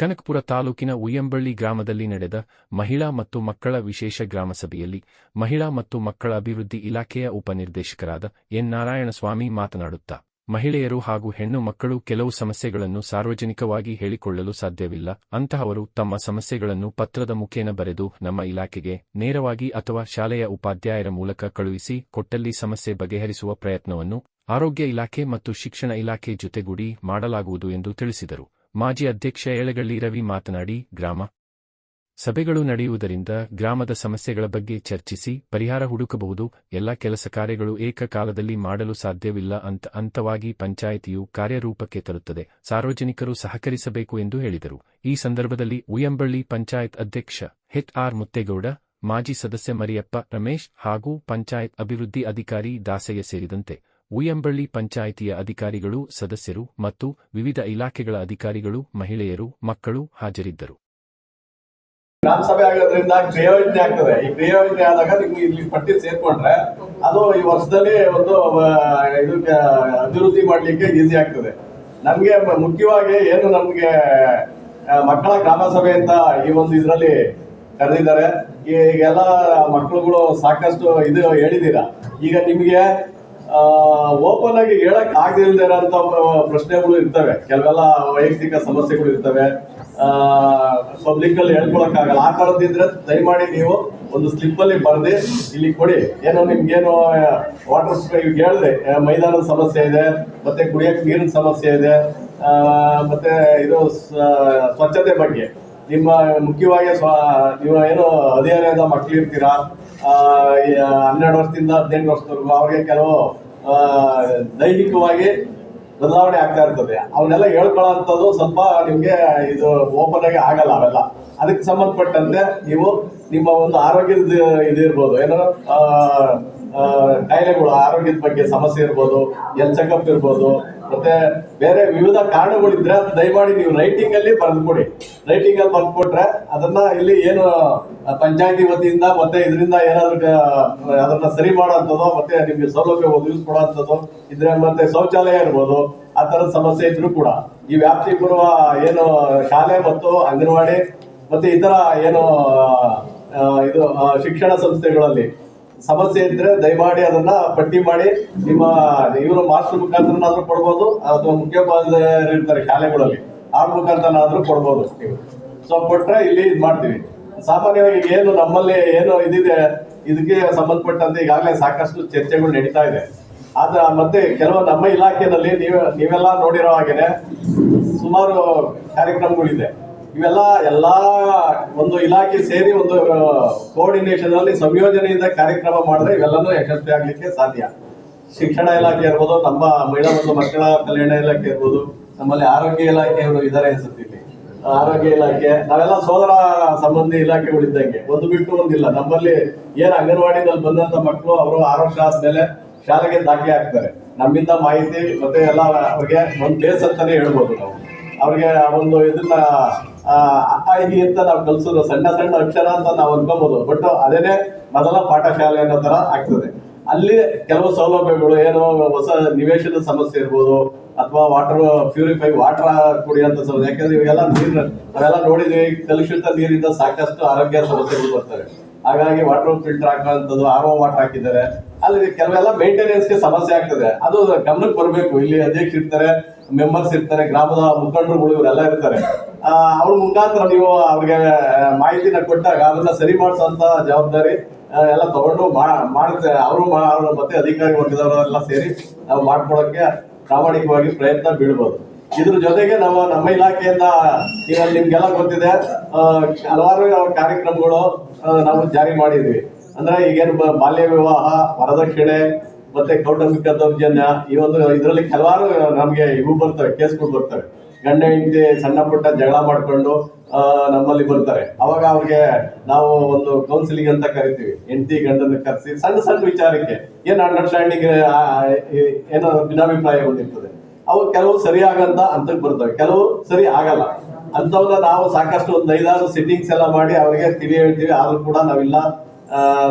ಕನಕಪುರ ತಾಲೂಕಿನ ಉಯ್ಯಂಬಳ್ಳಿ ಗ್ರಾಮದಲ್ಲಿ ನಡೆದ ಮಹಿಳಾ ಮತ್ತು ಮಕ್ಕಳ ವಿಶೇಷ ಗ್ರಾಮಸಭೆಯಲ್ಲಿ ಮಹಿಳಾ ಮತ್ತು ಮಕ್ಕಳ ಅಭಿವೃದ್ಧಿ ಇಲಾಖೆಯ ಉಪನಿರ್ದೇಶಕರಾದ ಎನ್ ನಾರಾಯಣಸ್ವಾಮಿ ಮಾತನಾಡುತ್ತಾ, ಮಹಿಳೆಯರು ಹಾಗೂ ಹೆಣ್ಣು ಮಕ್ಕಳು ಕೆಲವು ಸಮಸ್ಯೆಗಳನ್ನು ಸಾರ್ವಜನಿಕವಾಗಿ ಹೇಳಿಕೊಳ್ಳಲು ಸಾಧ್ಯವಿಲ್ಲ, ಅಂತಹವರು ತಮ್ಮ ಸಮಸ್ಯೆಗಳನ್ನು ಪತ್ರದ ಮುಖೇನ ಬರೆದು ನಮ್ಮ ಇಲಾಖೆಗೆ ನೇರವಾಗಿ ಅಥವಾ ಶಾಲೆಯ ಉಪಾಧ್ಯಾಯರ ಮೂಲಕ ಕಳುಹಿಸಿ ಕೊಟ್ಟಲ್ಲಿ ಸಮಸ್ಯೆ ಬಗೆಹರಿಸುವ ಪ್ರಯತ್ನವನ್ನು ಆರೋಗ್ಯ ಇಲಾಖೆ ಮತ್ತು ಶಿಕ್ಷಣ ಇಲಾಖೆ ಜೊತೆಗೂಡಿ ಮಾಡಲಾಗುವುದು ಎಂದು ತಿಳಿಸಿದರು. ಮಾಜಿ ಅಧ್ಯಕ್ಷ ಏಳಗಳ್ಳಿ ರವಿ ಮಾತನಾಡಿ, ಗ್ರಾಮ ಸಭೆಗಳು ನಡೆಯುವುದರಿಂದ ಗ್ರಾಮದ ಸಮಸ್ಯೆಗಳ ಬಗ್ಗೆ ಚರ್ಚಿಸಿ, ಪರಿಹಾರ ಹುಡುಕಬಹುದು, ಎಲ್ಲ ಕೆಲಸ ಕಾರ್ಯಗಳು ಏಕಕಾಲದಲ್ಲಿ ಮಾಡಲು ಸಾಧ್ಯವಿಲ್ಲ ಅಂತ ಹಂತವಾಗಿ ಪಂಚಾಯಿತಿಯು ಕಾರ್ಯರೂಪಕ್ಕೆ ತರುತ್ತದೆ, ಸಾರ್ವಜನಿಕರು ಸಹಕರಿಸಬೇಕು ಎಂದು ಹೇಳಿದರು. ಈ ಸಂದರ್ಭದಲ್ಲಿ ಉಯಂಬಳ್ಳಿ ಪಂಚಾಯತ್ ಅಧ್ಯಕ್ಷ ಹೆಚ್ ಆರ್ ಮುತ್ತೇಗೌಡ, ಮಾಜಿ ಸದಸ್ಯ ಮರಿಯಪ್ಪ ರಮೇಶ್ ಹಾಗೂ ಪಂಚಾಯತ್ ಅಭಿವೃದ್ಧಿ ಅಧಿಕಾರಿ ದಾಸಯ್ಯ ಸೇರಿದಂತೆ ಉಯ್ಯಂಬಳ್ಳಿ ಪಂಚಾಯಿತಿಯ ಅಧಿಕಾರಿಗಳು, ಸದಸ್ಯರು ಮತ್ತು ವಿವಿಧ ಇಲಾಖೆಗಳ ಅಧಿಕಾರಿಗಳು, ಮಹಿಳೆಯರು, ಮಕ್ಕಳು ಹಾಜರಿದ್ದರು. ಗ್ರಾಮ ಸಭೆ ಆಗೋದ್ರಿಂದ ಕ್ರಿಯಾಯೋಜನೆ ಆಗ್ತದೆ. ಈ ಕ್ರಿಯಾಯೋಜನೆ ಆದಾಗ ನಿಮ್ಗೆ ಇಲ್ಲಿ ಪಟ್ಟಿ ಸೇರ್ಕೊಂಡ್ರೆ ಅದು ಈ ವರ್ಷದಲ್ಲಿ ಒಂದು ಇದು ಅಭಿವೃದ್ಧಿ ಮಾಡ್ಲಿಕ್ಕೆ ಈಸಿ ಆಗ್ತದೆ. ನಮ್ಗೆ ಮುಖ್ಯವಾಗಿ ಏನು ನಮ್ಗೆ ಮಕ್ಕಳ ಗ್ರಾಮ ಸಭೆ ಅಂತ ಈ ಒಂದು ಇದರಲ್ಲಿ ಕರೆದಿದ್ದಾರೆ. ಈಗೆಲ್ಲ ಮಕ್ಕಳುಗಳು ಸಾಕಷ್ಟು ಇದು ಹೇಳಿದ್ದೀರಾ? ಈಗ ನಿಮ್ಗೆ ಓಪನ್ ಆಗಿ ಹೇಳಕ್ ಆಗದಿಲ್ಲದೆ ಇರೋಂಥ ಪ್ರಶ್ನೆಗಳು ಇರ್ತವೆ. ಕೆಲವೆಲ್ಲ ವೈಯಕ್ತಿಕ ಸಮಸ್ಯೆಗಳು ಇರ್ತವೆ. ಪಬ್ಲಿಕ್ ಅಲ್ಲಿ ಹೇಳ್ಕೊಳಕ್ ಆಗಲ್ಲ. ಆ ತರದಿದ್ರೆ ದಯಮಾಡಿ ನೀವು ಒಂದು ಸ್ಲಿಪ್ ಅಲ್ಲಿ ಬರೆದು ಇಲ್ಲಿ ಕೊಡಿ. ಏನೋ ನಿಮ್ಗೇನು ವಾಟರ್ ಈಗ ಹೇಳಿದೆ ಮೈದಾನದ ಸಮಸ್ಯೆ ಇದೆ, ಮತ್ತೆ ಕುಡಿಯಕ್ ನೀರಿನ ಸಮಸ್ಯೆ ಇದೆ ಮತ್ತೆ ಇದು ಸ್ವಚ್ಛತೆ ಬಗ್ಗೆ. ನಿಮ್ಮ ಮುಖ್ಯವಾಗಿ ಸ್ವ, ನೀವು ಏನು ಹದಿಹರೆಯದ ಈ ಹನ್ನೆರಡು ವರ್ಷದಿಂದ ಹದಿನೆಂಟು ವರ್ಷದವರೆಗೂ ಅವ್ರಿಗೆ ಕೆಲವು ದೈಹಿಕವಾಗಿ ಬದಲಾವಣೆ ಆಗ್ತಾ ಇರ್ತದೆ. ಅವನ್ನೆಲ್ಲ ಹೇಳ್ಕೊಳ್ಳೋಂಥದ್ದು ಸ್ವಲ್ಪ ನಿಮಗೆ ಇದು ಓಪನ್ ಆಗಿ ಆಗಲ್ಲ ಅವೆಲ್ಲ. ಅದಕ್ಕೆ ಸಂಬಂಧಪಟ್ಟಂತೆ ನೀವು ನಿಮ್ಮ ಒಂದು ಆರೋಗ್ಯದ ಇದು ಇರ್ಬೋದು. ಏನೋ ಕಾಯಿಲೆಗಳು ಆರೋಗ್ಯದ ಬಗ್ಗೆ ಸಮಸ್ಯೆ ಇರ್ಬೋದು ಎಲ್ ಚೆಕಪ್ ಇರ್ಬೋದು, ಮತ್ತೆ ಬೇರೆ ವಿವಿಧ ಕಾರಣಗಳಿದ್ರೆ ಅದು ದಯಮಾಡಿ ನೀವು ರೈಟಿಂಗ್ ಅಲ್ಲಿ ಬರೆದು ಕೊಡಿ ರೈಟಿಂಗ್ ಅಲ್ಲಿ ಬರೆದು ಕೊಟ್ರೆ ಅದನ್ನ ಇಲ್ಲಿ ಏನು ಪಂಚಾಯತಿ ವತಿಯಿಂದ ಮತ್ತೆ ಇದರಿಂದ ಏನಾದ್ರು ಅದನ್ನ ಸರಿ ಮಾಡೋಂಥದ್ದು ಮತ್ತೆ ನಿಮ್ಗೆ ಸೌಲಭ್ಯ ಒದಗಿಸ್ಕೊಡೋಂಥದ್ದು ಇದ್ರೆ ಮತ್ತೆ ಶೌಚಾಲಯ ಇರ್ಬೋದು, ಆ ತರದ ಸಮಸ್ಯೆ ಇದ್ರು ಕೂಡ. ಈ ವ್ಯಾಪ್ತಿ ಬರುವ ಏನು ಶಾಲೆ ಮತ್ತು ಅಂಗನವಾಡಿ, ಮತ್ತೆ ಇತರ ಏನು ಇದು ಶಿಕ್ಷಣ ಸಂಸ್ಥೆಗಳಲ್ಲಿ ಸಮಸ್ಯೆ ಇದ್ರೆ ದಯಮಾಡಿ ಅದನ್ನ ಪಟ್ಟಿ ಮಾಡಿ ನಿಮ್ಮ ಇವರು ಮಾಸ್ಟರ್ ಮುಖಾಂತರನಾದ್ರೂ ಕೊಡ್ಬೋದು ಅಥವಾ ಮುಖ್ಯೋಪಾಧ್ಯಾಯರು ಇರ್ತಾರೆ ಶಾಲೆಗಳಲ್ಲಿ ಆ ಮುಖಾಂತರನಾದ್ರೂ ಕೊಡ್ಬೋದು. ಸೊ ಕೊಟ್ರೆ ಇಲ್ಲಿ ಇದು ಮಾಡ್ತೀವಿ. ಸಾಮಾನ್ಯವಾಗಿ ಏನು ನಮ್ಮಲ್ಲಿ ಏನು ಇದಿದೆ, ಇದಕ್ಕೆ ಸಂಬಂಧಪಟ್ಟಂತೆ ಈಗಾಗಲೇ ಸಾಕಷ್ಟು ಚರ್ಚೆಗಳು ನಡೀತಾ ಇದೆ. ಆದ್ರೆ ಮತ್ತೆ ಕೆಲವು ನಮ್ಮ ಇಲಾಖೆಯಲ್ಲಿ ನೀವು, ನೀವೆಲ್ಲ ನೋಡಿರೋ ಹಾಗೆ ಸುಮಾರು ಕಾರ್ಯಕ್ರಮಗಳಿದೆ. ಇವೆಲ್ಲ ಎಲ್ಲಾ ಒಂದು ಇಲಾಖೆ ಸೇರಿ ಒಂದು ಕೋಆರ್ಡಿನೇಷನ್ ಅಲ್ಲಿ ಸಂಯೋಜನೆಯಿಂದ ಕಾರ್ಯಕ್ರಮ ಮಾಡಿದ್ರೆ ಇವೆಲ್ಲನೂ ಯಶಸ್ವಿ ಆಗ್ಲಿಕ್ಕೆ ಸಾಧ್ಯ. ಶಿಕ್ಷಣ ಇಲಾಖೆ ಇರ್ಬೋದು, ನಮ್ಮ ಮಹಿಳಾ ಮತ್ತು ಮಕ್ಕಳ ಕಲ್ಯಾಣ ಇಲಾಖೆ ಇರ್ಬೋದು, ನಮ್ಮಲ್ಲಿ ಆರೋಗ್ಯ ಇಲಾಖೆಯವರು ಇದ್ದಾರೆ ಅನ್ಸುತ್ತೆ ಆರೋಗ್ಯ ಇಲಾಖೆ, ನಾವೆಲ್ಲ ಸೋದರ ಸಂಬಂಧಿ ಇಲಾಖೆಗಳಿದ್ದಂಗೆ ಒಂದು ಬಿಟ್ಟು ಒಂದಿಲ್ಲ, ನಮ್ಮಲ್ಲಿ ಏನ್ ಅಂಗನವಾಡಿನಲ್ಲಿ ಬಂದಂತ ಮಕ್ಕಳು ಅವರು ಆರೋಗ್ಯ ವರ್ಷ ಆದ್ಮೇಲೆ ಶಾಲೆಗೆ ದಾಖಲೆ ಆಗ್ತಾರೆ ನಮ್ಮಿಂದ ಮಾಹಿತಿ ಮತ್ತೆ ಎಲ್ಲ ಅವ್ರಿಗೆ ಒಂದು ಬೇಸ್ ಅಂತಾನೆ ಹೇಳ್ಬೋದು ನಾವು. ಅವ್ರಿಗೆ ಒಂದು ಇದನ್ನ ಆ, ಅ, ಅಂತ ನಾವು ಕಲ್ಸೋದು ಸಣ್ಣ ಸಣ್ಣ ಅಕ್ಷರ ಅಂತ ನಾವು ಅನ್ಕೋಬಹುದು ಬಟ್ ಅದೇನೆ ಮೊದಲ ಪಾಠಶಾಲೆ ಅನ್ನೋ ತರ ಆಗ್ತದೆ. ಅಲ್ಲಿ ಕೆಲವು ಸೌಲಭ್ಯಗಳು ಏನು ಹೊಸ ನಿವೇಶನ ಸಮಸ್ಯೆ ಇರ್ಬೋದು ಅಥವಾ ವಾಟರ್ ಪ್ಯೂರಿಫೈ ವಾಟರ್ ಕುಡಿಯುವಂತ ಸಮಸ್ಯೆ. ಯಾಕಂದ್ರೆ ಇವೆಲ್ಲ ನೀರ್ ನಾವೆಲ್ಲ ನೋಡಿದ್ವಿ ಕಲುಷಿತ ನೀರಿಂದ ಸಾಕಷ್ಟು ಆರೋಗ್ಯ ಸಮಸ್ಯೆಗಳು ಬರ್ತವೆ. ಹಾಗಾಗಿ ವಾಟರ್ ಫಿಲ್ಟರ್ ಹಾಕುವಂತದ್ದು ಆರ್ ಓ ವಾಟರ್ ಹಾಕಿದ್ದಾರೆ. ಅಲ್ಲಿ ಕೆಲವೆಲ್ಲ ಮೇಂಟೆನೆನ್ಸ್ಗೆ ಸಮಸ್ಯೆ ಆಗ್ತದೆ. ಅದು ಗಮನಕ್ಕೆ ಬರಬೇಕು. ಇಲ್ಲಿ ಅಧ್ಯಕ್ಷ ಇರ್ತಾರೆ ಮೆಂಬರ್ಸ್ ಇರ್ತಾರೆ ಗ್ರಾಮದ ಮುಖಂಡರುಗಳು ಇವರೆಲ್ಲ ಇರ್ತಾರೆ. ಅವ್ರ ಮುಖಾಂತರ ನೀವು ಅವ್ರಿಗೆ ಮಾಹಿತಿನ ಕೊಟ್ಟಾಗ ಅದನ್ನ ಸರಿ ಮಾಡಿಸೋಂತ ಜವಾಬ್ದಾರಿ ಎಲ್ಲ ತಗೊಂಡು ಮಾಡುತ್ತೆ ಅವರು ಮತ್ತೆ ಅಧಿಕಾರಿ ವರ್ಗದವರೆಲ್ಲ ಸೇರಿ ನಾವು ಮಾಡ್ಕೊಳಕ್ಕೆ ಪ್ರಾಮಾಣಿಕವಾಗಿ ಪ್ರಯತ್ನ ಬೀಳ್ಬೋದು. ಇದ್ರ ಜೊತೆಗೆ ನಾವು ನಮ್ಮ ಇಲಾಖೆಯಿಂದ ಈಗ ನಿಮ್ಗೆಲ್ಲ ಗೊತ್ತಿದೆ ಹಲವಾರು ಕಾರ್ಯಕ್ರಮಗಳು ನಾವು ಜಾರಿ ಮಾಡಿದ್ವಿ. ಅಂದ್ರೆ ಈಗೇನು ಬಾಲ್ಯ ವಿವಾಹ ವರದಕ್ಷಿಣೆ ಮತ್ತೆ ಕೌಟುಂಬಿಕ ದೌರ್ಜನ್ಯ, ಈ ಒಂದು, ಇದರಲ್ಲಿ ಹಲವಾರು ನಮ್ಗೆ ಇವು ಬರ್ತವೆ, ಕೇಸ್ಗಳು ಬರ್ತವೆ. ಗಂಡ ಹೆಂಡತಿ ಸಣ್ಣ ಪುಟ್ಟ ಜಗಳ ಮಾಡ್ಕೊಂಡು ನಮ್ಮಲ್ಲಿ ಬರ್ತಾರೆ. ಅವಾಗ ಅವ್ರಿಗೆ ನಾವು ಒಂದು ಕೌನ್ಸಿಲಿಂಗ್ ಅಂತ ಕರಿತೀವಿ. ಹೆಂಡತಿ ಗಂಡನ ಕರೆಸಿ, ಸಣ್ಣ ಸಣ್ಣ ವಿಚಾರಕ್ಕೆ. ಏನು ಅಂಡರ್ಸ್ಟ್ಯಾಂಡಿಂಗ್ ಏನೋ ಭಿನ್ನಾಭಿಪ್ರಾಯ ಹೊಂದಿರ್ತದೆ. ಅವು ಕೆಲವು ಸರಿ ಆಗಂತ ಹಂತಕ್ಕೆ ಬರ್ತವೆ. ಕೆಲವು ಸರಿ ಆಗಲ್ಲ. ಅಂತವನ್ನ ನಾವು ಸಾಕಷ್ಟು ಒಂದು ಐದಾರು ಸಿಟ್ಟಿಂಗ್ಸ್ ಎಲ್ಲ ಮಾಡಿ ಅವರಿಗೆ ತಿಳಿ ಹೇಳ್ತೀವಿ. ಆದ್ರೂ ಕೂಡ ನಾವಿಲ್ಲ.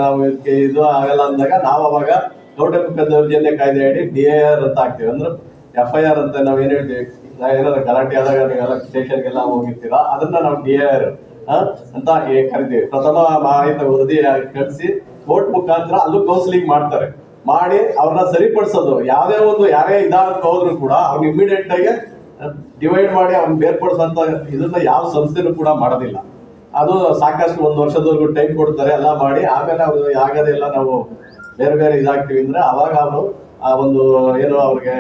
ನಾವು ಇದು ಆಗಲ್ಲ ಅಂದಾಗ ನಾವು ಅವಾಗ ಕೌಟುಂಬಿಕ ದೌರ್ಜನ್ಯ ಕಾಯ್ದೆ ಅಡಿ ಡಿ ಎ ಆರ್ ಅಂತ ಹಾಕ್ತೀವಿ. ಅಂದ್ರೆ ಎಫ್ ಐ ಆರ್ ಅಂತ ನಾವ್ ಏನ್ ಹೇಳ್ತೀವಿ? ಏನಾದ್ರು ಗಲಾಟೆ ಆದಾಗ ನೀವೆಲ್ಲ ಸ್ಟೇಷನ್ಗೆಲ್ಲ ಹೋಗಿರ್ತೀರಾ? ಅದನ್ನ ನಾವು ಡಿ ಅಂತ ಕರಿತೀವಿ. ಪ್ರಥಮ ಮಾಹಿತಿ ವರದಿ ಕಳಿಸಿ, ಕೋರ್ಟ್ ಮುಖಾಂತರ ಅಲ್ಲೂ ಕೌನ್ಸಿಲಿಂಗ್ ಮಾಡ್ತಾರೆ. ಮಾಡಿ ಅವ್ರನ್ನ ಸರಿಪಡಿಸೋದು. ಯಾವ್ದೇ ಒಂದು ಯಾರೇ ಇದಾಗಕ್ಕೆ ಹೋದ್ರು ಕೂಡ ಅವ್ನ ಇಮಿಡಿಯೇಟ್ ಆಗಿ ಡಿವೈಡ್ ಮಾಡಿ ಅವ್ನ ಬೇರ್ಪಡಿಸೋಂತ ಇದನ್ನ ಯಾವ ಸಂಸ್ಥೆನೂ ಕೂಡ ಮಾಡೋದಿಲ್ಲ. ಅದು ಸಾಕಷ್ಟು ಒಂದು ವರ್ಷದವರೆಗೂ ಟೈಮ್ ಕೊಡ್ತಾರೆ, ಎಲ್ಲ ಮಾಡಿ. ಆಮೇಲೆ ಅವ್ರು ಆಗೋದೆಲ್ಲ ನಾವು ಬೇರೆ ಬೇರೆ ಇದಾಗ್ತೀವಿ ಅಂದ್ರೆ ಅವಾಗ ಅವರು ಆ ಒಂದು ಏನು ಅವ್ರಿಗೆ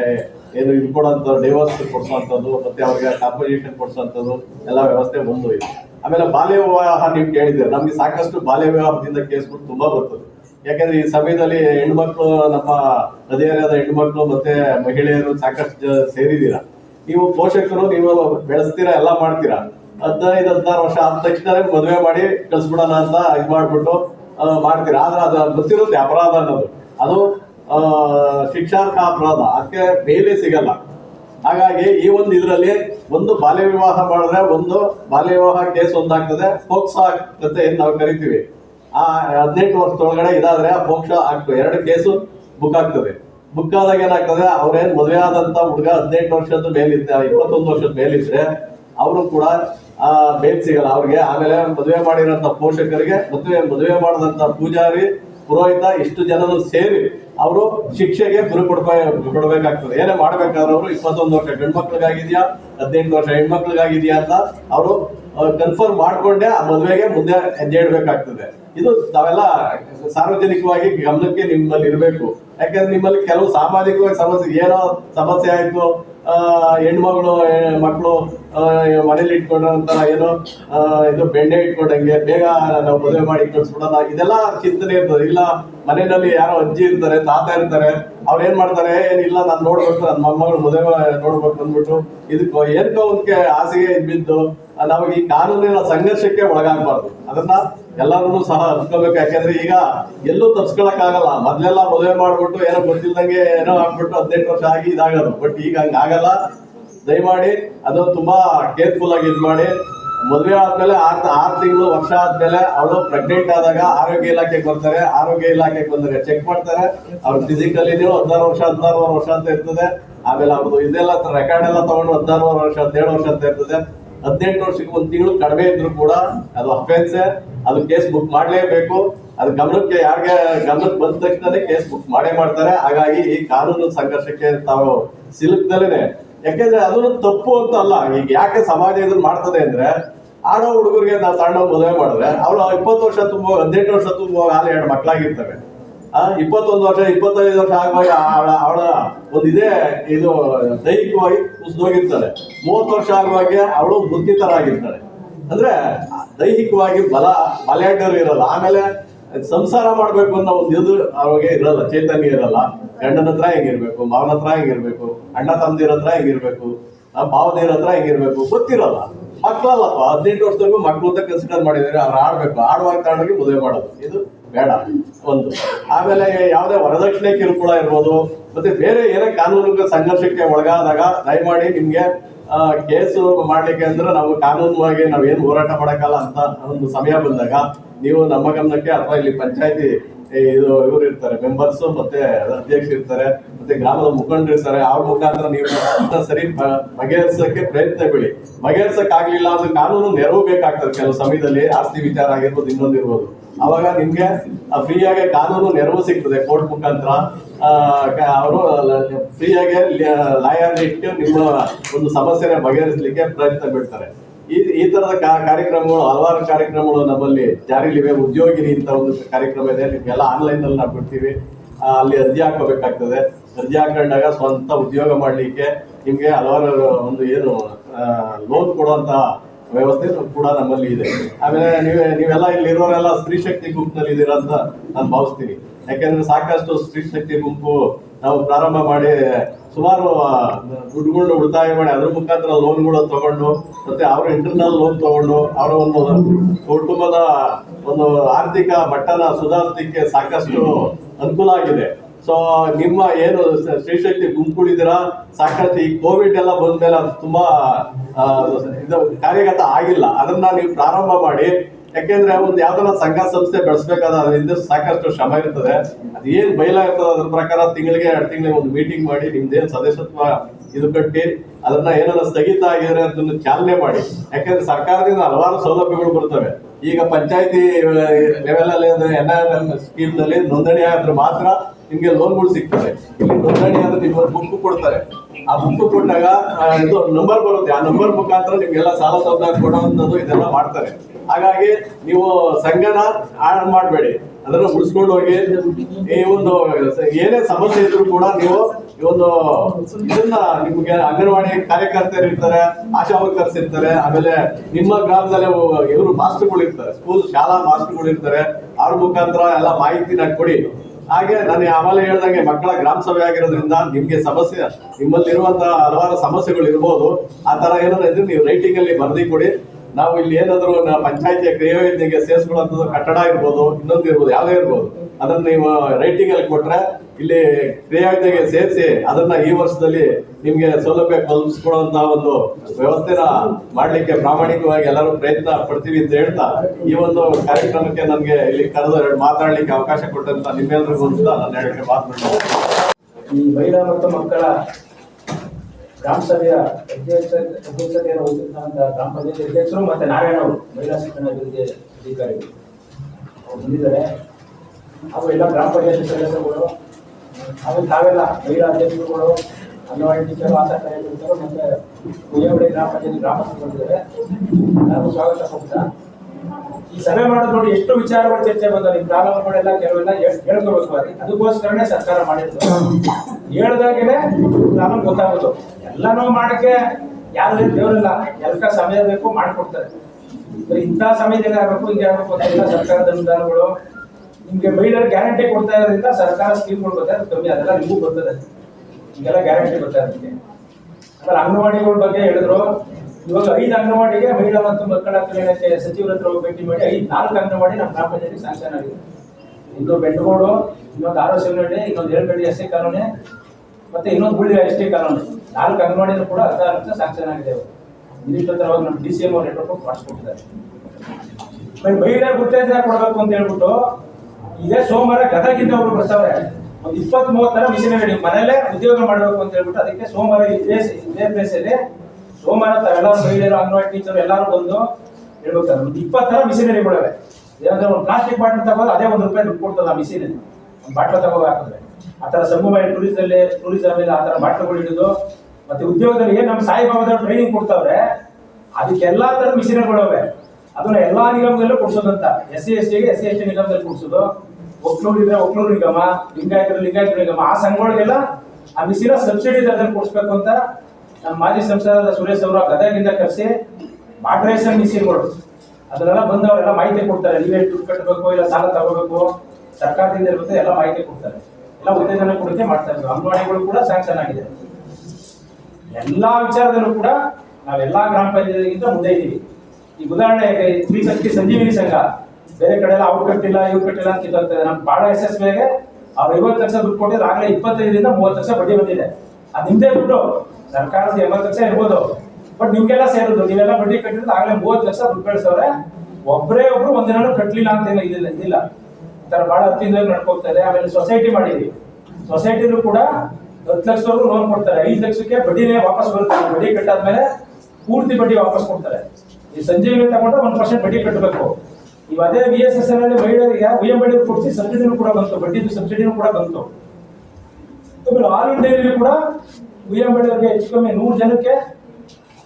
ಏನು ಇದು ಕೊಡೋಂತ ಡೈವರ್ಸ್ ಕೊಡ್ಸೋಂಥದ್ದು, ಮತ್ತೆ ಅವ್ರಿಗೆ ಕಾಂಪೋಸಿಷನ್ ಕೊಡ್ಸೋಂಥದ್ದು, ಎಲ್ಲ ವ್ಯವಸ್ಥೆ ಬಂದು ಇದೆ. ಆಮೇಲೆ ಬಾಲ್ಯ ವಿವಾಹ ನೀವು ಕೇಳಿದ್ರೆ ನಮ್ಗೆ ಸಾಕಷ್ಟು ಬಾಲ್ಯ ವಿವಾಹದಿಂದ ಕೇಸ್ಗಳು ತುಂಬಾ ಬರ್ತದೆ. ಯಾಕಂದ್ರೆ ಈ ಸಮಯದಲ್ಲಿ ಹೆಣ್ಮಕ್ಳು, ನಮ್ಮ ಹದಿಹರೆಯದ ಹೆಣ್ಮಕ್ಳು ಮತ್ತೆ ಮಹಿಳೆಯರು ಸಾಕಷ್ಟು ಸೇರಿದ್ದೀರಾ? ನೀವು ಪೋಷಕರು, ನೀವು ಬೆಳೆಸ್ತೀರಾ, ಎಲ್ಲ ಮಾಡ್ತೀರಾ? ಹದಿನೈದು, ಹದಿನಾರು ವರ್ಷ ಆದ ತಕ್ಷಣ ಮದುವೆ ಮಾಡಿ ಕಳ್ಸ್ಬಿಡೋಣ ಅಂತ ಇದು ಮಾಡ್ಬಿಟ್ಟು ಮಾಡ್ತೀರಾ? ಆದ್ರೆ ಅದು ಗೊತ್ತಿರುತ್ತೆ, ಅಪರಾಧ ಅನ್ನೋದು. ಅದು ಶಿಕ್ಷಾರ್ಹ ಅಪರಾಧ. ಅದಕ್ಕೆ ಬೇಲೆ ಸಿಗಲ್ಲ. ಹಾಗಾಗಿ ಈ ಒಂದು ಇದರಲ್ಲಿ ಒಂದು ಬಾಲ್ಯ ವಿವಾಹ ಮಾಡಿದ್ರೆ ಒಂದು ಬಾಲ್ಯ ವಿವಾಹ ಕೇಸ್ ಒಂದಾಗ್ತದೆ. ಫೋಕ್ಸ್ ಆಗ್ತದೆ ಏನು ನಾವು ಕರಿತೀವಿ. ಆ ಹದಿನೆಂಟು ವರ್ಷದೊಳಗಡೆ ಇದಾದ್ರೆ ಆ ಪೋಕ್ಷ ಆಗ್ತದೆ. ಎರಡು ಕೇಸು ಬುಕ್ ಆಗ್ತದೆ. ಬುಕ್ ಆದಾಗ ಏನಾಗ್ತದೆ? ಅವ್ರೇನ್ ಮದುವೆ ಆದಂತ ಹುಡುಗ ಹದಿನೆಂಟು ವರ್ಷದ ಮೇಲಿದ್ದ, ಇಪ್ಪತ್ತೊಂದು ವರ್ಷದ ಮೇಲಿದ್ರೆ ಅವರು ಕೂಡ ಆ ಬೇಲ್ ಸಿಗಲ್ಲ. ಅವ್ರಿಗೆ ಆಮೇಲೆ ಮದುವೆ ಮಾಡಿರೋಂಥ ಪೋಷಕರಿಗೆ ಮದುವೆ ಮದುವೆ ಮಾಡಿದಂತ ಪೂಜಾರಿ, ಪುರೋಹಿತ ಇಷ್ಟು ಜನರು ಸೇರಿ ಅವರು ಶಿಕ್ಷೆಗೆ ಗುರು ಕೊಡ್ಬೇ, ಕೊಡ್ಬೇಕಾಗ್ತದೆ. ಏನೇ ಮಾಡ್ಬೇಕಾದ್ರೆ ಅವರು ಇಪ್ಪತ್ತೊಂದು ವರ್ಷ ಗಂಡು ಮಕ್ಳಿಗಾಗಿದ್ಯಾ ಹದಿನೆಂಟು ವರ್ಷ ಹೆಣ್ಮಕ್ಳಿಗಾಗಿದೆಯಾ ಅಂತ ಅವರು ಕನ್ಫರ್ಮ್ ಮಾಡ್ಕೊಂಡೆ ಆ ಮದುವೆಗೆ ಮುಂದೆ ಹೆಜ್ಜೆ ಇದು ತಾವೆಲ್ಲ ಸಾರ್ವಜನಿಕವಾಗಿ ಗಮನಕ್ಕೆ ನಿಮ್ಮಲ್ಲಿ ಇರಬೇಕು ಯಾಕಂದ್ರೆ ನಿಮ್ಮಲ್ಲಿ ಕೆಲವು ಸಾಮಾಜಿಕವಾಗಿ ಸಮಸ್ಯೆ, ಏನೋ ಸಮಸ್ಯೆ ಆಯ್ತು ಹೆಣ್ಮಗಳು ಮಕ್ಕಳು ಮನೇಲಿ ಇಟ್ಕೊಂಡಂತ ಏನೋ ಇದು ಬೆಣ್ಣೆ ಇಟ್ಕೊಂಡಂಗೆ, ಬೇಗ ನಾವು ಮದುವೆ ಮಾಡಿ ಕಳ್ಸ್ಬಿಡೋಣ, ಇದೆಲ್ಲ ಚಿಂತನೆ ಇರ್ತದೆ. ಇಲ್ಲ, ಮನೆಯಲ್ಲಿ ಯಾರೋ ಅಜ್ಜಿ ಇರ್ತಾರೆ, ತಾತ ಇರ್ತಾರೆ, ಅವ್ರು ಏನ್ ಮಾಡ್ತಾರೆ ಏನಿಲ್ಲ ನಾನು ನೋಡ್ಬೇಕು ನನ್ನ ಮೊಮ್ಮಗಳು ಮದುವೆ ನೋಡ್ಬೇಕು ಅಂದ್ಬಿಟ್ಟು, ಇದಕ್ಕೆ ಏನ್ಕೋ ಒಂದಕ್ಕೆ ಹಾಸಿಗೆ ಬಿದ್ದು ನಾವು ಈ ಕಾನೂನಿನ ಸಂಘರ್ಷಕ್ಕೆ ಒಳಗಾಗಬಾರ್ದು. ಅದನ್ನ ಎಲ್ಲರೂ ಸಹ ಅನ್ಕೋಬೇಕು ಯಾಕಂದ್ರೆ ಈಗ ಎಲ್ಲೂ ತಪ್ಸ್ಕೊಳಕ್ ಆಗಲ್ಲ ಮೊದ್ಲೆಲ್ಲ ಮದುವೆ ಮಾಡ್ಬಿಟ್ಟು ಏನೋ ಗೊತ್ತಿಲ್ಲದಂಗೆ ಏನೋ ಆಗ್ಬಿಟ್ಟು ಹದಿನೆಂಟು ವರ್ಷ ಆಗಿ ಇದಾಗೋದು. ಬಟ್ ಈಗ ಹಂಗ ಆಗಲ್ಲ. ದಯಮಾಡಿ ಅದು ತುಂಬಾ ಕೇರ್ಫುಲ್ ಆಗಿ ಇದು ಮಾಡಿ. ಮದುವೆ ಆದ್ಮೇಲೆ ಆರ್, ಆರು ತಿಂಗಳು ವರ್ಷ ಆದ್ಮೇಲೆ ಅವಳು ಪ್ರೆಗ್ನೆಂಟ್ ಆದಾಗ ಆರೋಗ್ಯ ಇಲಾಖೆಗೆ ಬರ್ತಾರೆ ಆರೋಗ್ಯ ಇಲಾಖೆಗೆ ಬಂದಾಗ ಚೆಕ್ ಮಾಡ್ತಾರೆ. ಅವ್ರ ಫಿಸಿಕಲಿ ಹದಿನಾರು ವರ್ಷ ಹದಿನಾರು ವರ್ಷ ಅಂತ ಇರ್ತದೆ. ಆಮೇಲೆ ಅವ್ರದ್ದು ಇದೆಲ್ಲ ರೆಕಾರ್ಡ್ ಎಲ್ಲ ತಗೊಂಡು ಹದಿನಾರು ವರ್ಷ, ಹದಿನೇಳು ವರ್ಷ ಅಂತ ಇರ್ತದೆ. ಹದಿನೆಂಟು ವರ್ಷಕ್ಕೆ ಒಂದು ತಿಂಗಳು ಕಡಿಮೆ ಇದ್ರು ಕೂಡ ಅದು ಅಫೆನ್ಸ್ ಅದು ಕೇಸ್ ಬುಕ್ ಮಾಡಲೇಬೇಕು. ಅದು ಗಮನಕ್ಕೆ ಯಾರಿಗೆ ಗಮನಕ್ಕೆ ಬಂದ ತಕ್ಷಣ ಕೇಸ್ ಬುಕ್ ಮಾಡೇ ಮಾಡ್ತಾರೆ. ಹಾಗಾಗಿ ಈ ಕಾನೂನು ಸಂಘರ್ಷಕ್ಕೆ ತಾವು ಸಿಲುಕ್ದಲೇನೆ ಯಾಕೆಂದ್ರೆ ಅದನ್ನು ತಪ್ಪು ಅಂತ ಅಲ್ಲ ಈಗ ಯಾಕೆ ಸಮಾಜ ಇದನ್ನ ಮಾಡ್ತದೆ ಅಂದ್ರೆ, ಆಡೋ ಹುಡುಗರಿಗೆ ನಾವು ತಗೊಂಡೋಗಿ ಮದುವೆ ಮಾಡಿದ್ರೆ ಅವಳು ಇಪ್ಪತ್ತು ವರ್ಷ ತುಂಬ ಹದಿನೆಂಟು ವರ್ಷ ತುಂಬ ಎರಡು ಮಕ್ಕಳಾಗಿರ್ತವೆ ಇಪ್ಪತ್ತೊಂದು ವರ್ಷ, ಇಪ್ಪತ್ತೈದು ವರ್ಷ ಆಗುವಾಗ ಅವಳ ಅವಳ ಒಂದು ಇದೇ ಇದು ದೈಹಿಕವಾಗಿ ಕುಸಿದೋಗಿರ್ತಾಳೆ. ಮೂವತ್ತು ವರ್ಷ ಆಗುವಾಗ ಅವಳು ಬುದ್ಧಿತರಾಗಿರ್ತಾಳೆ ಅಂದ್ರೆ ದೈಹಿಕವಾಗಿ ಬಲ ಬಲಾಢ್ಯರು ಇರಲ್ಲ. ಆಮೇಲೆ ಸಂಸಾರ ಮಾಡ್ಬೇಕು ಅನ್ನೋ ಒಂದು ಇದು ಅವಾಗೆ ಇರಲ್ಲ. ಚೈತನ್ಯ ಇರಲ್ಲ. ಗಂಡನ ಹತ್ರ ಹೆಂಗಿರ್ಬೇಕು, ಮಾವನ ಹತ್ರ ಹೆಂಗಿರ್ಬೇಕು, ಅಣ್ಣ ತಮ್ಮದಿರ ಹತ್ರ ಹೆಂಗಿರ್ಬೇಕು ಭಾವದಿರ ಹತ್ರ ಹೆಂಗಿರ್ಬೇಕು, ಗೊತ್ತಿರಲ್ಲ. ಮಕ್ಕಳಲ್ಲಪ್ಪ, ಹದಿನೆಂಟು ವರ್ಷದವರೆಗೂ ಮಕ್ಕಳು ಅಂತ ಕನ್ಸಿಡರ್ ಮಾಡಿದ್ದಾರೆ ಅವ್ರು ಆಡ್ಬೇಕು. ಆಡುವಾಗ ತಗೊಂಡೋಗಿ ಮದುವೆ ಮಾಡೋದು. ಇದು ಬೇಡ. ಒಂದು. ಆಮೇಲೆ ಯಾವುದೇ ವರದಕ್ಷಿಣೆ ಕಿರುಕುಳ ಇರ್ಬೋದು, ಮತ್ತೆ ಬೇರೆ ಏನೇ ಕಾನೂನು ಸಂಘರ್ಷಕ್ಕೆ ಒಳಗಾದಾಗ ದಯಮಾಡಿ ನಿಮ್ಗೆ ಕೇಸು ಮಾಡ್ಲಿಕ್ಕೆ ಅಂದ್ರೆ ನಾವು ಕಾನೂನುವಾಗಿ ನಾವೇನು ಹೋರಾಟ ಮಾಡಕ್ಕಲ್ಲ ಅಂತ ಒಂದು ಸಮಯ ಬಂದಾಗ, ನೀವು ನಮ್ಮ ಗಮನಕ್ಕೆ ಅಥವಾ ಇಲ್ಲಿ ಪಂಚಾಯತಿ ಇದು ಇವರು ಇರ್ತಾರೆ ಮೆಂಬರ್ಸ್ ಮತ್ತೆ ಅಧ್ಯಕ್ಷ ಇರ್ತಾರೆ, ಮತ್ತೆ ಗ್ರಾಮದ ಮುಖಂಡರು ಇರ್ತಾರೆ, ಅವ್ರ ಮುಖಾಂತರ ನೀವು ಸರಿ ಬಗೆಹರಿಸಕ್ಕೆ ಪ್ರಯತ್ನ ಬಿಡಿ ಬಗೆಹರಿಸಕ್ ಆಗ್ಲಿಲ್ಲ ಅಂದ್ರೆ ಕಾನೂನು ನೆರವು ಬೇಕಾಗ್ತದೆ ಕೆಲವು ಸಮಯದಲ್ಲಿ, ಆಸ್ತಿ ವಿಚಾರ ಆಗಿರ್ಬೋದು, ಇನ್ನೊಂದು ಇರ್ಬೋದು. ಅವಾಗ ನಿಮ್ಗೆ ಫ್ರೀಯಾಗಿ ಕಾನೂನು ನೆರವು ಸಿಗ್ತದೆ ಕೋರ್ಟ್ ಮುಖಾಂತರ. ಅವರು ಫ್ರೀಯಾಗಿ ಲಾಯರ್ ಇಟ್ಟು ನಿಮ್ಮ ಒಂದು ಸಮಸ್ಯೆನ ಬಗೆಹರಿಸಲಿಕ್ಕೆ ಪ್ರಯತ್ನ ಬೀಳ್ತಾರೆ ಈ ಈ ತರದ ಕಾರ್ಯಕ್ರಮಗಳು, ಹಲವಾರು ಕಾರ್ಯಕ್ರಮಗಳು ನಮ್ಮಲ್ಲಿ ಜಾರಿಲಿವೆ. ಉದ್ಯೋಗಿನಿ ಅಂತ ಒಂದು ಕಾರ್ಯಕ್ರಮ ಇದೆ. ನಿಮ್ಗೆಲ್ಲ ಆನ್ಲೈನ್ನಲ್ಲಿ ನಾವು ಬಿಡ್ತೀವಿ. ಅಲ್ಲಿ ಅರ್ಜಿ ಹಾಕೋಬೇಕಾಗ್ತದೆ ಅರ್ಜಿ ಹಾಕೊಂಡಾಗ ಸ್ವಂತ ಉದ್ಯೋಗ ಮಾಡ್ಲಿಕ್ಕೆ ನಿಮ್ಗೆ ಹಲವಾರು ಒಂದು ಏನು ಲೋನ್ ಕೊಡುವಂತ ವ್ಯವಸ್ಥೆ ಕೂಡ ನಮ್ಮಲ್ಲಿ ಇದೆ. ಆಮೇಲೆ ನೀವೇ, ನೀವೆಲ್ಲ ಇಲ್ಲಿ ಇರೋರೆಲ್ಲ ಸ್ತ್ರೀ ಶಕ್ತಿ ಗುಂಪಿನಲ್ಲಿ ಇದ್ದೀರಾ ಅಂತ ನಾನು ಭಾವಿಸ್ತೀನಿ. ಯಾಕೆಂದ್ರೆ ಸಾಕಷ್ಟು ಸ್ತ್ರೀ ಶಕ್ತಿ ಗುಂಪು ನಾವು ಪ್ರಾರಂಭ ಮಾಡಿ ಸುಮಾರು ದುಡ್ಡುಗಳು ಉಳಿತಾಯ ಮಾಡಿ ಅದ್ರ ಮುಖಾಂತರ ಲೋನ್ಗಳು ತಗೊಂಡು, ಮತ್ತೆ ಅವರ ಇಂಟರ್ನಲ್ ಲೋನ್ ತಗೊಂಡು, ಅವರ ಒಂದು ಕುಟುಂಬದ ಒಂದು ಆರ್ಥಿಕ ಮಟ್ಟನ ಸುಧಾರಿಸಲಿಕ್ಕೆ ಸಾಕಷ್ಟು ಅನುಕೂಲ ಆಗಿದೆ. ಸೊ ನಿಮ್ಮ ಏನು ಶ್ರೀಶಕ್ತಿ ಗುಂಪುಗಳಿದ್ದೀರಾ ಸಾಕಷ್ಟು ಈ ಕೋವಿಡ್ ಎಲ್ಲ ಬಂದ್ಮೇಲೆ ಅದು ತುಂಬಾ ಇದು ಕಾರ್ಯಗತ ಆಗಿಲ್ಲ. ಅದನ್ನ ನೀವು ಪ್ರಾರಂಭ ಮಾಡಿ ಯಾಕೆಂದ್ರೆ ಒಂದು ಯಾವ್ದಾರ ಸಂಘ ಸಂಸ್ಥೆ ಬೆಳೆಸಬೇಕಾದ ಅದರಿಂದ ಸಾಕಷ್ಟು ಶ್ರಮ ಇರ್ತದೆ. ಅದು ಏನ್ ಬೈಲ ಇರ್ತದೆ ಅದ್ರ ಪ್ರಕಾರ ತಿಂಗಳಿಗೆ ಎರಡು ತಿಂಗಳಿಗೆ ಒಂದು ಮೀಟಿಂಗ್ ಮಾಡಿ ನಿಮ್ದೇನ್ ಸದಸ್ಯತ್ವ ಇದು ಕಟ್ಟಿ ಅದನ್ನ ಏನಾದ್ರು ಸ್ಥಗಿತ ಆಗಿದ್ರೆ ಅದನ್ನು ಚಾಲನೆ ಮಾಡಿ. ಯಾಕಂದ್ರೆ ಸರ್ಕಾರದಿಂದ ಹಲವಾರು ಸೌಲಭ್ಯಗಳು ಬರ್ತವೆ. ಈಗ ಪಂಚಾಯತಿ ಲೆವೆಲ್ ಅಲ್ಲಿ ಎನ್ ಆರ್ ಎಂ ಸ್ಕೀಮ್ನಲ್ಲಿ ನೋಂದಣಿ ಆದ್ರೆ ಮಾತ್ರ ನಿಮ್ಗೆ ಲೋನ್ಗಳು ಸಿಗ್ತವೆ. ಇಲ್ಲಿ ನೋಂದಣಿ ಆದ್ರೆ ನಿಮ್ಗೆ ಬುಕ್ ಕೊಡ್ತಾರೆ. ಆ ಬುಕ್ ಕೊಟ್ಟಾಗ ಇದು ನಂಬರ್ ಬರುತ್ತೆ. ಆ ನಂಬರ್ ಮುಖಾಂತರ ನಿಮ್ಗೆಲ್ಲ ಸಾಲ ಸೌಲಭ್ಯ ಕೊಡುವಂಥದ್ದು ಇದೆಲ್ಲ ಮಾಡ್ತಾರೆ. ಹಾಗಾಗಿ ನೀವು ಸಂಘನ ಹಾಳು ಮಾಡಬೇಡಿ. ಅದನ್ನ ಉಳಿಸ್ಕೊಂಡು ಹೋಗಿ. ಈ ಒಂದು, ಏನೇ ಸಮಸ್ಯೆ ಇದ್ರು ಕೂಡ ನೀವು ಈ ಒಂದು ಇದನ್ನ ನಿಮ್ಗೆ ಅಂಗನವಾಡಿ ಕಾರ್ಯಕರ್ತರು ಇರ್ತಾರೆ ಆಶಾ ವರ್ಕರ್ಸ್ ಇರ್ತಾರೆ, ಆಮೇಲೆ ನಿಮ್ಮ ಗ್ರಾಮದಲ್ಲಿ ಇವರು ಮಾಸ್ಟರ್ಗಳು ಇರ್ತಾರೆ ಸ್ಕೂಲ್ ಶಾಲಾ ಮಾಸ್ಟರ್ಗಳು ಇರ್ತಾರೆ ಅವ್ರ ಮುಖಾಂತರ ಎಲ್ಲ ಮಾಹಿತಿನ ಕೊಡಿ. ಹಾಗೆ ನಾನು ಆಮೇಲೆ ಹೇಳ್ದಂಗೆ ಮಕ್ಕಳ ಗ್ರಾಮ ಸಭೆ ಆಗಿರೋದ್ರಿಂದ ನಿಮ್ಗೆ ಸಮಸ್ಯೆ, ನಿಮ್ಮಲ್ಲಿರುವಂತಹ ಹಲವಾರು ಸಮಸ್ಯೆಗಳು ಇರ್ಬೋದು. ಆ ತರ ಏನಾದ್ರು ಇದ್ರೆ ನೀವು ರೈಟಿಂಗ್ ಅಲ್ಲಿ ಬರ್ದಿ ಕೊಡಿ. ನಾವು ಇಲ್ಲಿ ಏನಾದ್ರು ಪಂಚಾಯತಿಯ ಕ್ರಿಯಾಯೋಜನೆಗೆ ಸೇರಿಸ್ಕೊಳ್ಳುವಂಥದ್ದು ಕಟ್ಟಡ ಇರ್ಬೋದು, ಇನ್ನೊಂದು ಇರ್ಬೋದು, ಯಾವುದೇ ಇರ್ಬೋದು. ಅದನ್ನ ನೀವು ರೈಟಿಂಗ್ ಅಲ್ಲಿ ಕೊಟ್ರೆ ಇಲ್ಲಿ ಕ್ರಿಯಾಜ್ಞೆಗೆ ಸೇರಿಸಿ ಅದನ್ನ ಈ ವರ್ಷದಲ್ಲಿ ನಿಮ್ಗೆ ಸೌಲಭ್ಯ ಕಲ್ಪಿಸ್ಕೊಡುವಂತ ಒಂದು ವ್ಯವಸ್ಥೆನ ಮಾಡ್ಲಿಕ್ಕೆ ಪ್ರಾಮಾಣಿಕವಾಗಿ ಎಲ್ಲರೂ ಪ್ರಯತ್ನ ಪಡ್ತೀವಿ ಅಂತ ಹೇಳ್ತಾ, ಈ ಒಂದು ಕಾರ್ಯಕ್ರಮಕ್ಕೆ ನನಗೆ ಇಲ್ಲಿ ಕರೆದು ಎರಡು ಮಾತಾಡ್ಲಿಕ್ಕೆ ಅವಕಾಶ ಕೊಟ್ಟಂತ ನಿಮ್ಮೆಲ್ಲರಿಗೂ ಅಂತ ನಾನು ಹೇಳಕ್ಕೆ ಮಾತನಾಡ ಈ ಮಹಿಳಾ ಮತ್ತು ಮಕ್ಕಳ ಗ್ರಾಮ ಸಭೆಯ ಅಧ್ಯಕ್ಷ, ಅಧ್ಯಕ್ಷತೆಯನ್ನು ವಹಿಸಿರ್ತಕ್ಕಂಥ ಗ್ರಾಮ ಪಂಚಾಯತ್ ಅಧ್ಯಕ್ಷರು ಮತ್ತೆ ನಾರಾಯಣ ಅವರು, ಮಹಿಳಾ ಶಿಕ್ಷಣ ಅಭಿವೃದ್ಧಿ ಅಧಿಕಾರಿಗಳು. ಅವರು ಬಂದಿದ್ದಾರೆ. ಹಾಗೂ ಎಲ್ಲ ಗ್ರಾಮ ಪಂಚಾಯತ್ ಸದಸ್ಯರುಗಳು ಹಾಗೂ ತಾವೆಲ್ಲ ಮಹಿಳಾ ಅಧ್ಯಕ್ಷರುಗಳು ಅಂಗನವಾಡಿ ಟೀಚರ್ ಆಶಾ ಕಾರ್ಯಕರ್ತರು ಮತ್ತೆ ಉಯ್ಯಬಳಿ ಗ್ರಾಮ ಗ್ರಾಮಸ್ಥರು ಬಂದಿದ್ದಾರೆ. ನಾನು ಸ್ವಾಗತ ಕೊಡ್ತ ಈ ಸಭೆ ಮಾಡೋದು ನೋಡಿ ಎಷ್ಟು ವಿಚಾರಗಳು ಚರ್ಚೆ ಬಂದವು. ಈ ಪ್ರಾರಂಭಗಳೆಲ್ಲ ಕೆಲವೆಲ್ಲ ಹೇಳ್- ಹೇಳ್ಕೋಬೇಕು ಅದು ಅದಕ್ಕೋಸ್ಕರನೇ ಸರ್ಕಾರ ಮಾಡಿದ್ರು ಹೇಳ್ದಾಗೇನೆ ಪ್ರಾರಂಭ ಗೊತ್ತಾಗೋದು. ಎಲ್ಲನೂ ಮಾಡಕ್ಕೆ ಯಾರು ದೇವರಿಲ್ಲ. ಎಲ್ಕ ಸಮಯ ಬೇಕು ಮಾಡ್ಕೊಡ್ತಾರೆ. ಇಂಥ ಸಮಯದಲ್ಲಿ ಆಗಬೇಕು, ಹಿಂಗೆ ಆಗ್ಬೇಕು ಅಂತ ಸರ್ಕಾರದ ಅನುದಾನಗಳು ನಿಮ್ಗೆ ಮಹಿಳೆಯರು ಗ್ಯಾರಂಟಿ ಕೊಡ್ತಾ ಇರೋದ್ರಿಂದ ಸರ್ಕಾರ ಸ್ಕೀಮ್ಗಳು ಗೊತ್ತಾಗ ಕಮ್ಮಿ, ಅದೆಲ್ಲ ನಿಮಗೂ ಬರ್ತದೆ. ಈಗೆಲ್ಲ ಗ್ಯಾರಂಟಿ ಬರ್ತಾ ಇರುತ್ತೆ ಆಮೇಲೆ ಅಂಗನವಾಡಿಗಳ ಬಗ್ಗೆ ಹೇಳಿದ್ರು. ಇವಾಗ ಐದು ಅಂಗನವಾಡಿಗೆ ಮಹಿಳಾ ಮತ್ತು ಮಕ್ಕಳ ಕಲ್ಯಾಣಕ್ಕೆ ಸಚಿವರ ಹತ್ರ ಭೇಟಿ ಮಾಡಿ ಐದು, ನಾಲ್ಕು ಅಂಗನವಾಡಿ ನಮ್ಮ ಗ್ರಾಮ ಪಂಚಾಯತಿ ಸ್ಯಾಂಕ್ಷನ್ ಆಗಿದೆ. ಇನ್ನೊಂದು ಬೆಂಡಗೋಡು, ಇನ್ನೊಂದು ಆರೋ ಶಿವನಹಳ್ಳಿ, ಇನ್ನೊಂದು ಏಳ್ಗಡಿ ಎಸ್ ಎ ಕಾಲೋನಿ, ಮತ್ತೆ ಇನ್ನೊಂದು ಗುಳಿ ಎಸ್ ಟಿ ಕಾಲೋನಿ. ನಾಲ್ಕು ಅಂಗನವಾಡಿನೂ ಕೂಡ ಹದಿನಾರು ಲಕ್ಷ ಸ್ಯಾಂಕ್ಷನ್ ಆಗಿದೆ ಮಿನಿಸ್ಟರ್ ಹತ್ರ ನಮ್ಮ ಡಿ ಸಿ ಎಂ ಅವ್ರ ನೆಟ್ವರ್ಕ್ ಮಾಡಿಸ್ಕೊಟ್ಟಿದ್ದಾರೆ. ಮಹಿಳೆಯರು ಉತ್ತೇಜನ ಕೊಡಬೇಕು ಅಂತ ಹೇಳ್ಬಿಟ್ಟು ಇದೇ ಸೋಮವಾರ ಗದಗಿಂದ ಅವರು ಬರ್ತಾವ್ರೆ. ಒಂದು ಇಪ್ಪತ್ತ್ ಮೂವತ್ತರ ಮಿಷಿನರಿ ಮನೆಯಲ್ಲೇ ಉದ್ಯೋಗ ಮಾಡಬೇಕು ಅಂತ ಹೇಳ್ಬಿಟ್ಟು ಅದಕ್ಕೆ ಸೋಮವಾರ ಇದೇ ಇದೇ ಪ್ಲೇಸಲ್ಲಿ ಸೋಮವಾರ ಎಲ್ಲ ಮಹಿಳೆಯರು, ಅಂಗನವಾಡಿ ಟೀಚರ್ ಎಲ್ಲರೂ ಬಂದು ಹೇಳ್ಬೇಕಾದ್ರೆ ಒಂದು ಇಪ್ಪತ್ತರ ಮಿಷನರಿಗಳಿವೆ ಏನಂದ್ರೆ ಒಂದು ಪ್ಲಾಸ್ಟಿಕ್ ಬಾಟಲ್ ತಗೋದು ಅದೇ ಒಂದು ರೂಪಾಯಿ ದುಡ್ಡು ಕೊಡ್ತದೆ ಆ ಮಿಷಿನ್ ಒಂದು ಬಾಟ್ಲ ತಗೋ ಹಾಕಿದ್ರೆ ಆ ಥರ ಸಮೂಹ ಟೂರಿಸಲ್ಲಿ ಟೂರಿಸಂ ಅಲ್ಲಿ ಆ ಥರ ಬಾಟ್ಲುಗಳು ಹಿಡಿದು ಮತ್ತೆ ಉದ್ಯೋಗದಲ್ಲಿ ಏನು ನಮ್ಮ ಸಾಯಿಬಾಬಾದವ್ರು ಟ್ರೈನಿಂಗ್ ಕೊಡ್ತಾವ್ರೆ ಅದಕ್ಕೆ ಎಲ್ಲಾ ಥರದ ಮಿಷಿನರಿಗಳಿವೆ ಅದನ್ನ ಎಲ್ಲಾ ನಿಗಮದಲ್ಲೂ ಕೊಡ್ಸೋದಂತ. ಎಸ್ ಸಿ ಎಸ್ ಟಿಗೆ ಎಸ್ ಸಿ ಎಸ್ ಟಿ ನಿಗಮದಲ್ಲಿ ಕೊಡ್ಸೋದು. ಒಕ್ಲೂರು ಇದ್ರೆ ಒಕ್ಲೂರು ನಿಗಮ ಲಿಂಗಾಯತರು ಲಿಂಗಾಯತರು ನಿಗಮ ಆ ಸಂಘಗಳಿಗೆಲ್ಲ ಆ ಬಿಸಿರ ಸಬ್ಸಿಡಿ ಅದನ್ನು ಕೊಡಿಸ್ಬೇಕು ಅಂತ ನಮ್ಮ ಮಾಜಿ ಸಂಸದ ಸುರೇಶ್ ಅವರು ಗದಗಿಂದ ಕರೆಸಿ ಬಾಟ್ರೈಸರ್ ಮಿಷಿನ್ಗಳು ಅದನ್ನೆಲ್ಲ ಬಂದವರೆಲ್ಲ ಮಾಹಿತಿ ಕೊಡ್ತಾರೆ. ನೀವೇ ದುಡ್ಡು ಕಟ್ಟಬೇಕು ಇಲ್ಲ ಸಾಲ ತಗೋಬೇಕು, ಸರ್ಕಾರದಿಂದ ಇರುತ್ತೆ ಎಲ್ಲ ಮಾಹಿತಿ ಕೊಡ್ತಾರೆ. ಎಲ್ಲ ಉತ್ತೇಜನ ಕೊಡಕ್ಕೆ ಮಾಡ್ತಾ ಇದ್ರು. ಅಂಗನವಾಡಿಗಳು ಕೂಡ ಸ್ಯಾಂಕ್ಷನ್ ಆಗಿದೆ. ಎಲ್ಲಾ ವಿಚಾರದಲ್ಲೂ ಕೂಡ ನಾವೆಲ್ಲಾ ಗ್ರಾಮ ಪಂಚಾಯತ್ಗಿಂತ ಮುಂದೆ ಇದ್ದೀವಿ. ಈ ಉದಾಹರಣೆ ಸ್ತ್ರೀ ಶಕ್ತಿ ಸಂಜೀವಿನಿ ಸಂಘ. ಬೇರೆ ಕಡೆ ಎಲ್ಲ ಅವ್ರು ಕಟ್ಟಿಲ್ಲ ಇವ್ರು ಕಟ್ಟಿಲ್ಲ ಅಂತ ಇದ್ದಾರೆ ನಮ್ಗೆ ಬಹಳ ಬೇಗೆ ಅವ್ರು ಐವತ್ತು ಲಕ್ಷ ದುಡ್ಡು ಕೊಟ್ಟಿದ್ರೆ, ಆಗಲೇ ಇಪ್ಪತ್ತೈದರಿಂದ ಮೂವತ್ತು ಲಕ್ಷ ಬಡ್ಡಿ ಬಂದಿದೆ. ಅದು ನಿಮ್ದೇ ದುಡ್ಡು. ಸರ್ಕಾರದ ಎಂಬತ್ತು ಲಕ್ಷ ಇರ್ಬೋದು. ಬಟ್ ನಿಮ್ಗೆಲ್ಲ ಸೇರೋದು. ನೀವೆಲ್ಲ ಬಡ್ಡಿ ಕಟ್ಟಿದ್ರೆ ಆಗಲೇ ಮೂವತ್ತು ಲಕ್ಷ ದುಡ್ಡು ಕಳಿಸೋರೆ ಒಬ್ಬರೇ ಒಬ್ರು ಒಂದಿನಾನು ಕಟ್ಟಲಿಲ್ಲ ಅಂತ ಏನೋ ಇದಿಲ್ಲ ಇದಿಲ್ಲ ಈ ಥರ ಭಾಳ ಹತ್ತಿಂದ ನಡ್ಕೋಗ್ತಾ ಇದೆ. ಆಮೇಲೆ ಸೊಸೈಟಿ ಮಾಡಿದ್ವಿ. ಸೊಸೈಟಿನೂ ಕೂಡ ಹತ್ತು ಲಕ್ಷದವರೆಗೂ ಲೋನ್ ಕೊಡ್ತಾರೆ. ಐದು ಲಕ್ಷಕ್ಕೆ ಬಡ್ಡಿನೇ ವಾಪಸ್ ಬರುತ್ತೆ. ಬಡ್ಡಿ ಕಟ್ಟಾದ್ಮೇಲೆ ಪೂರ್ತಿ ಬಡ್ಡಿ ವಾಪಸ್ ಕೊಡ್ತಾರೆ. ಈ ಸಂಜೀವಿನಿ ತಗೊಂಡ್ರೆ ಒಂದು ಪರ್ಸೆಂಟ್ ಬಡ್ಡಿ ಕಟ್ಟಬೇಕು. ಇವ್ ಅದೇ ಬಿ ಎಸ್ ಎಸ್ ಅಲ್ಲಿ ಮಹಿಳೆಯರಿಗೆ ವಿ ಬಡ್ಡಿ ಕೊಡಿಸಿ ಸಬ್ಸಿಡಿನೂ ಕೂಡ ಬಂತು ಬಡ್ಡಿದು ಸಬ್ಸಿಡಿನೂ ಕೂಡ ಬಂತು. ಆಲ್ ಇಂಡಿಯಾದಲ್ಲಿ ಕೂಡ ವಿ ಎಂ ಹೆಚ್ಚು ಕಮ್ಮಿ ನೂರು ಜನಕ್ಕೆ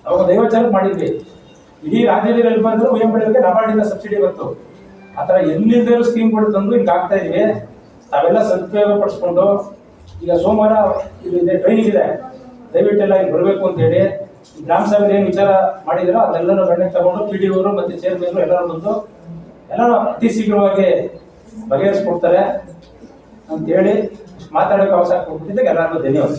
ಅವಾಗ ಐವತ್ತು ಮಾಡಿದ್ವಿ. ಇಡೀ ರಾಜ್ಯದಲ್ಲಿ ಬಂದ್ರು ವಿ ಎಂ ನಬಾರ್ಡಿಂದ ಸಬ್ಸಿಡಿ ಬಂತು. ಆ ಥರ ಸ್ಕೀಮ್ ಕೂಡ ತಂದು ಹಿಂಗೆ ಆಗ್ತಾ ಇದೀವಿ. ತಾವೆಲ್ಲ ಸದುಪಯೋಗ ಪಡಿಸ್ಕೊಂಡು ಈಗ ಸೋಮವಾರ ಇಲ್ಲಿ ಟ್ರೈನಿಂಗ್ ಇದೆ. ದಯವಿಟ್ಟೆಲ್ಲ ಇಲ್ಲಿ ಬರಬೇಕು ಅಂತ ಹೇಳಿ ಈ ಗ್ರಾಮ ಸಭೆ ಏನು ವಿಚಾರ ಮಾಡಿದಿರೋ ಅದೆಲ್ಲರೂ ಗಣನೆಗೆ ತಗೊಂಡು ಪಿ ಡಿ ಅವರು ಮತ್ತೆ ಚೇರ್ಮನ್ ಎಲ್ಲರೂ ಬಂದು ಎಲ್ಲರೂ ಅತಿ ಶೀಘ್ರವಾಗಿ ಬಗೆಹರಿಸ್ಕೊಡ್ತಾರೆ ಅಂತ ಹೇಳಿ ಮಾತಾಡೋಕೆ ಅವಕಾಶ ಕೊಟ್ಟಿದ್ದಕ್ಕೆ ಎಲ್ಲರಿಗೂ ಧನ್ಯವಾದ